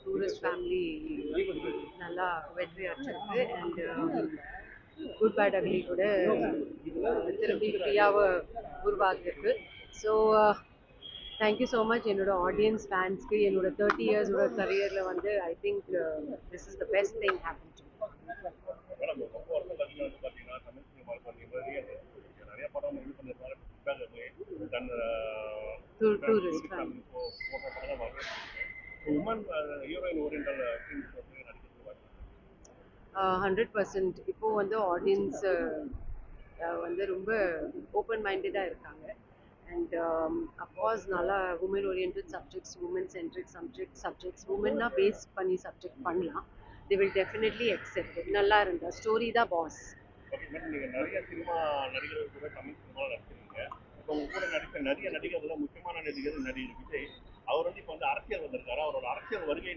Tourist family நல்லா வெற்றி அடிச்சிருக்கு அண்ட் குட் பேட் அக்லி கூட அஹ், திரும்பி ஃப்ரீயாக உருவாகியிருக்கு so thank you so much என்னோட ஆடியன்ஸ் ஃபேன்ஸ்க்கு என்னோட தேர்ட்டி இயர்ஸோட கரியரில் வந்து I think this is the best thing happen to Tourist Family hundred percent இப்போது வந்து ஆடியன்ஸ் வந்து ரொம்ப ஓப்பன் மைண்டடாக இருக்காங்க. அண்ட் அஃப்கோர்ஸ் நல்லா woman orient subjects woman centric subject subjects உமன்னா base பண்ணி சப்ஜெக்ட் பண்ணலாம். தே வில் டெஃபினெட்லி அக்செப்ட் நல்லா இருந்தா ஸ்டோரி தான் பாஸ் நிறைய சினிமா நடிகர்கள் கூட தமிழ் சினிமாவில் நடிச்சிருக்கீங்க இப்போ உங்க கூட நடித்த நிறைய நடிகர்கள் முக்கியமான நடிகர் நடிகர் விஜய். அவர் வந்து இப்போ வந்து அரசியல் வந்திருக்காரு. அவரோட அரசியல் வருகை